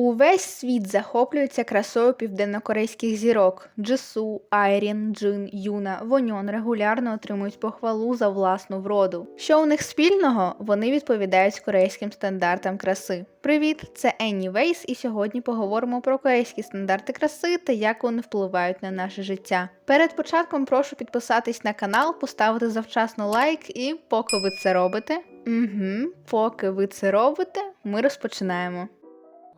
Увесь світ захоплюється красою південнокорейських зірок. Джису, Айрін, Джин, Юна, Воньон регулярно отримують похвалу за власну вроду. Що у них спільного? Вони відповідають корейським стандартам краси. Привіт, це Енні Вейс, і сьогодні поговоримо про корейські стандарти краси та як вони впливають на наше життя. Перед початком прошу підписатись на канал, поставити завчасно лайк, і поки ви це робите. Угу, поки ви це робите, ми розпочинаємо.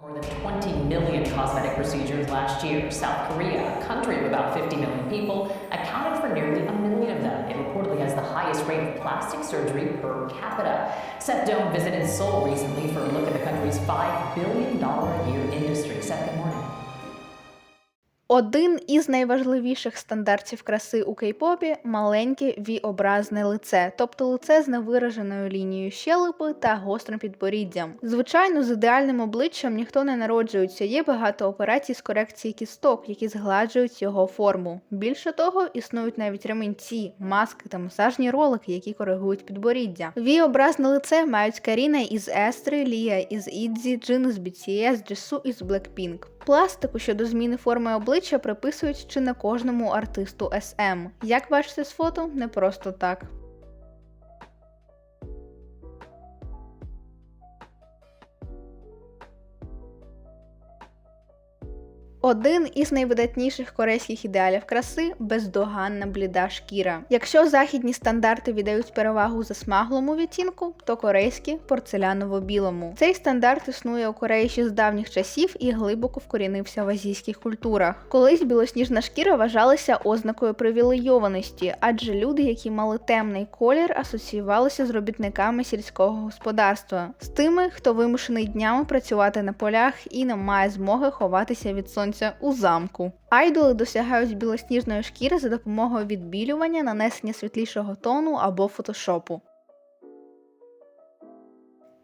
More than 20 million cosmetic procedures last year. South Korea, a country of about 50 million people, accounted for nearly a million of them. It reportedly has the highest rate of plastic surgery per capita. Seth Doan visited Seoul recently for a look at the country's $5 billion a year industry. Seth, good morning. Один із найважливіших стандартів краси у кей-попі маленьке V-образне лице, тобто лице з невираженою лінією щелепи та гострим підборіддям. Звичайно, з ідеальним обличчям ніхто не народжується. Є багато операцій з корекції кісток, які згладжують його форму. Більше того, існують навіть ремінці, маски та масажні ролики, які коригують підборіддя. V-образне лице мають Каріна із Естри, Лія із Ідзі, Джин із BTS, Джису із Blackpink. Пластику щодо зміни форми обличчя приписують чи не кожному артисту СМ. Як бачите з фото, не просто так. Один із найвидатніших корейських ідеалів краси бездоганна бліда шкіра. Якщо західні стандарти віддають перевагу засмаглому відтінку, то корейські порцеляново-білому. Цей стандарт існує у Кореї ще з давніх часів і глибоко вкорінився в азійських культурах. Колись білосніжна шкіра вважалася ознакою привілейованості, адже люди, які мали темний колір, асоціювалися з робітниками сільського господарства, з тими, хто вимушений днями працювати на полях і не має змоги ховатися від сонця у замку. Айдоли досягають білосніжної шкіри за допомогою відбілювання, нанесення світлішого тону або фотошопу.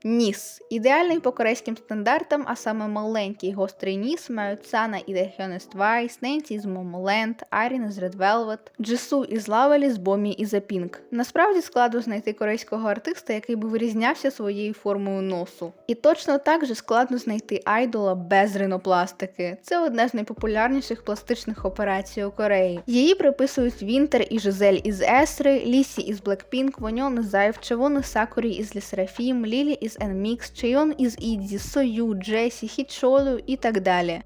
Ніс. Ідеальний по корейським стандартам, а саме маленький гострий ніс мають Сана і Дехьонест Вайс, Ненсі з Момоленд, Арін з Red Velvet, Джису із Лавелі з Бомі і Pink. Насправді складно знайти корейського артиста, який би вирізнявся своєю формою носу. І точно так же складно знайти айдола без ринопластики. Це одна з найпопулярніших пластичних операцій у Кореї. Її приписують Вінтер і Жизель із Естри, Лісі із Blackpink, Воньон із Зайв, Чевон із Сакурі із Лісерафім, Лілі із NMIX, Чейон із Ідзі, Сою, Джесі, Хічолю і так далі.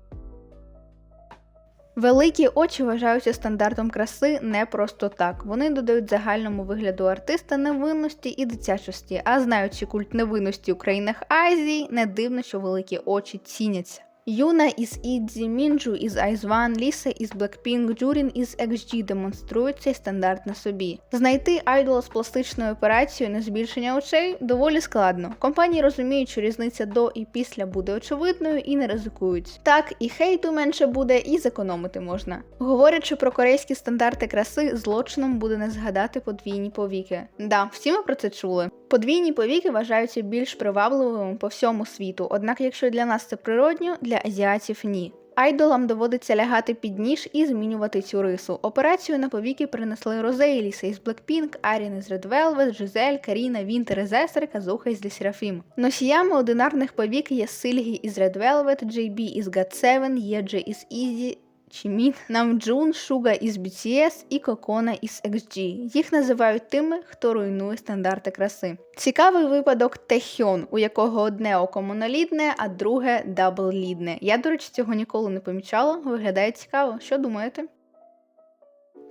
Великі очі вважаються стандартом краси не просто так. Вони додають загальному вигляду артиста невинності і дитячості, а знаючи культ невинності у країнах Азії, не дивно, що великі очі ціняться. Юна із Ідзі, Мінджу із Айзван, Ліса із Blackpink, Джурін із XG демонструють цей стандарт на собі. Знайти айдола з пластичною операцією на збільшення очей доволі складно. Компанії розуміють, що різниця до і після буде очевидною і не ризикують. Так, і хейту менше буде, і зекономити можна. Говорячи про корейські стандарти краси, злочином буде не згадати подвійні повіки. Да, всі ми про це чули. Подвійні повіки вважаються більш привабливими по всьому світу, однак, якщо для нас це природньо, для азіатів ні. Айдолам доводиться лягати під ніж і змінювати цю рису. Операцію на повіки принесли Розе Ліса із Blackpink, Арін із Red Velvet, Жизель, Каріна, Вінтер із Естер, Казуха із Лісерафім. Носіями одинарних повік є Сильгі із Red Velvet, JB із GOT7, Єджи із Easy, Чімін, Намджун, Шуга із BTS і Кокона із XG. Їх називають тими, хто руйнує стандарти краси. Цікавий випадок Техьон, у якого одне око монолідне, а друге дабллідне. Я, до речі, цього ніколи не помічала. Виглядає цікаво. Що думаєте?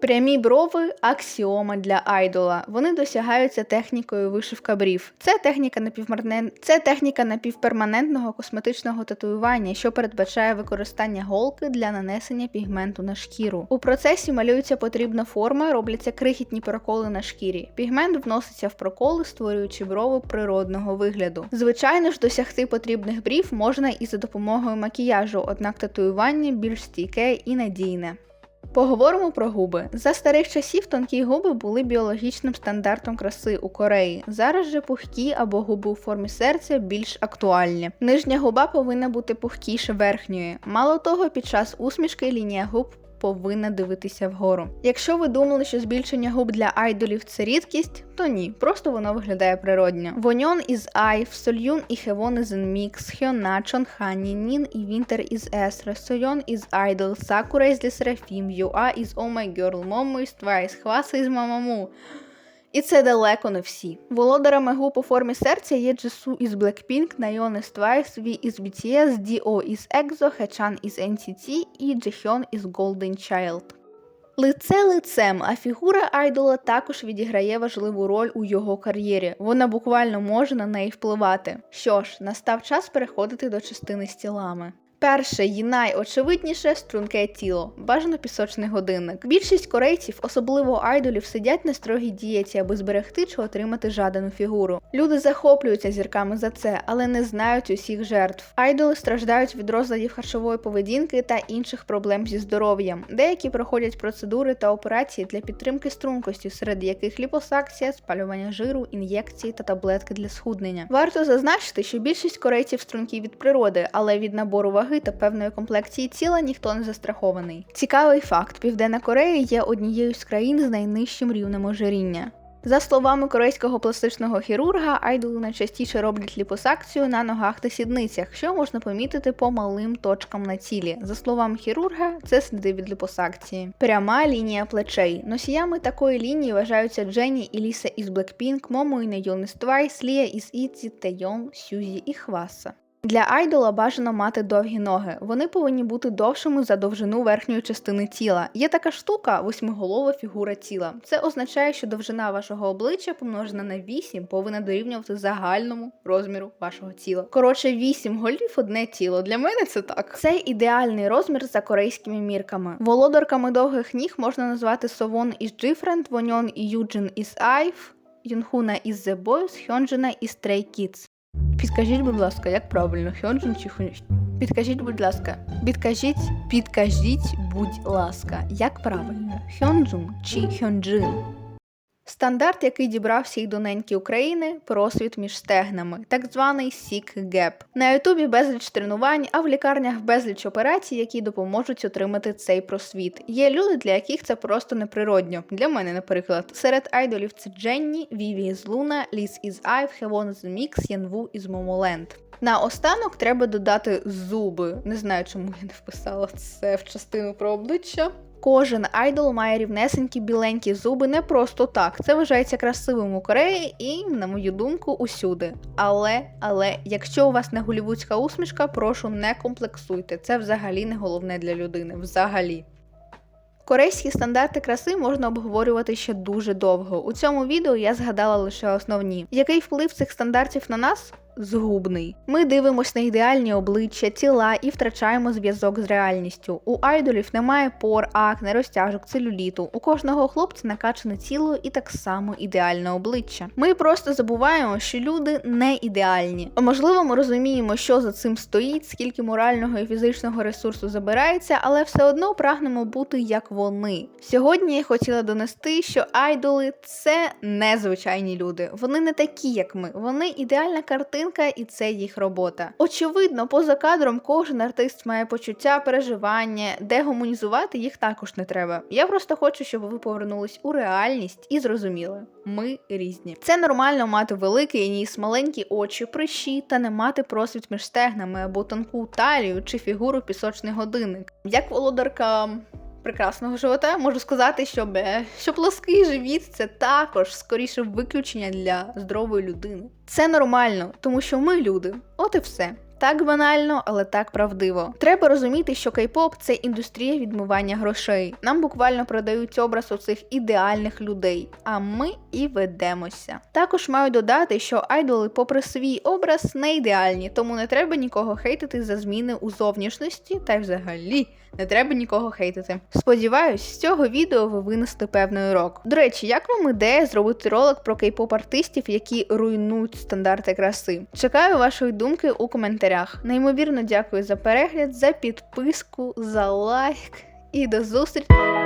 Прямі брови аксіома для айдола. Вони досягаються технікою вишивка брів. Це техніка напівмарнен... Це техніка напівперманентного косметичного татуювання, що передбачає використання голки для нанесення пігменту на шкіру. У процесі малюється потрібна форма, робляться крихітні проколи на шкірі. Пігмент вноситься в проколи, створюючи брови природного вигляду. Звичайно ж, досягти потрібних брів можна і за допомогою макіяжу, однак татуювання більш стійке і надійне. Поговоримо про губи. За старих часів тонкі губи були біологічним стандартом краси у Кореї. Зараз же пухкі або губи у формі серця більш актуальні. Нижня губа повинна бути пухкіше верхньої. Мало того, під час усмішки лінія губ повинна дивитися вгору. Якщо ви думали, що збільшення губ для айдолів це рідкість, то ні, просто воно виглядає природньо. Воньон із Айв, Сольюн і Хевон із Мікс, Хьона, Чонхані, Нін і Вінтер із Есра, Сойон із Айдол, Сакура із Лісерафім, Юа із О My Мому Момо із Твайс, Хваса із Мамаму. І це далеко не всі. Володарами губ у формі серця є Джесу із Blackpink, Найон із Twice, Ві із BTS, Ді.О. із EXO, Хечан із NCT і Джехьон із Golden Child. Лице лицем, а фігура айдола також відіграє важливу роль у його кар'єрі. Вона буквально може на неї впливати. Що ж, настав час переходити до частини з тілами. Перше і найочевидніше струнке тіло, бажано пісочний годинник. Більшість корейців, особливо айдолів, сидять на строгій дієті, аби зберегти чи отримати жадану фігуру. Люди захоплюються зірками за це, але не знають усіх жертв. Айдоли страждають від розладів харчової поведінки та інших проблем зі здоров'ям. Деякі проходять процедури та операції для підтримки стрункості, серед яких ліпосакція, спалювання жиру, ін'єкції та таблетки для схуднення. Варто зазначити, що більшість корейців стрункі від природи, але від набору ваги та певної комплекції тіла ніхто не застрахований. Цікавий факт: Південна Корея є однією з країн з найнижчим рівнем ожиріння. За словами корейського пластичного хірурга, айдоли найчастіше роблять ліпосакцію на ногах та сідницях, що можна помітити по малим точкам на тілі. За словами хірурга, це сліди від ліпосакції. Пряма лінія плечей. Носіями такої лінії вважаються Дженні і Ліса із Blackpink, Момо і Найон із Twice, Лія із Іці, Тейон, Сюзі і Хваса. Для айдола бажано мати довгі ноги. Вони повинні бути довшими за довжину верхньої частини тіла. Є така штука восьмиголова фігура тіла. Це означає, що довжина вашого обличчя помножена на 8 повинна дорівнювати загальному розміру вашого тіла. Коротше, 8 голів одне тіло. Для мене це так. Це ідеальний розмір за корейськими мірками. Володарками довгих ніг можна назвати Совон із Different, Воньон і Юджин із Айв, Юнхуна із The Boys, Хьонджина із Stray Kids. Підкажіть, будь ласка, як правильно, Хьонджин чи Хюн... Підкажіть, будь ласка, підкажіть, підкажіть, будь ласка, як правильно, Хьонджун чи Хьонджин? Стандарт, який дібрав всі доненькі України, просвіт між стегнами, так званий сік геп. На Ютубі безліч тренувань, а в лікарнях безліч операцій, які допоможуть отримати цей просвіт. Є люди, для яких це просто неприродньо. Для мене, наприклад, серед айдолів це Дженні, Віві із Луна, Ліс із Айв, Хевон з Мікс, Янву із Момоленд. На останок треба додати зуби. Не знаю, чому я не вписала це в частину про обличчя. Кожен айдол має рівнесенькі біленькі зуби не просто так. Це вважається красивим у Кореї і, на мою думку, усюди. Але, але, якщо у вас не голівудська усмішка, прошу не комплексуйте. Це взагалі не головне для людини. Взагалі. Корейські стандарти краси можна обговорювати ще дуже довго. У цьому відео я згадала лише основні. Який вплив цих стандартів на нас? Згубний. Ми дивимося на ідеальні обличчя, тіла і втрачаємо зв'язок з реальністю. У айдолів немає пор, акне, розтяжок, целюліту. У кожного хлопця накачане тіло і так само ідеальне обличчя. Ми просто забуваємо, що люди не ідеальні. Можливо, ми розуміємо, що за цим стоїть, скільки морального і фізичного ресурсу забирається, але все одно прагнемо бути як вони. Сьогодні я хотіла донести, що айдоли це незвичайні люди. Вони не такі, як ми. Вони ідеальна картинка, і це їх робота. Очевидно, поза кадром кожен артист має почуття, переживання, дегуманізувати їх також не треба. Я просто хочу, щоб ви повернулись у реальність і зрозуміли, ми різні. Це нормально мати великий ніс, маленькі очі, прищі та не мати просвіт між стегнами або тонку талію чи фігуру пісочний годинник. Як володарка прекрасного живота, можу сказати, що, бе, що плоский живіт це також скоріше виключення для здорової людини. Це нормально, тому що ми люди. От і все. Так банально, але так правдиво. Треба розуміти, що кей-поп це індустрія відмивання грошей. Нам буквально продають образ оцих ідеальних людей, а ми і ведемося. Також маю додати, що айдоли, попри свій образ, не ідеальні, тому не треба нікого хейтити за зміни у зовнішності, та й взагалі не треба нікого хейтити. Сподіваюсь, з цього відео ви винесете певний урок. До речі, як вам ідея зробити ролик про кей-поп артистів, які руйнують стандарти краси? Чекаю вашої думки у коментарях. Неймовірно дякую за перегляд, за підписку, за лайк і до зустрічі!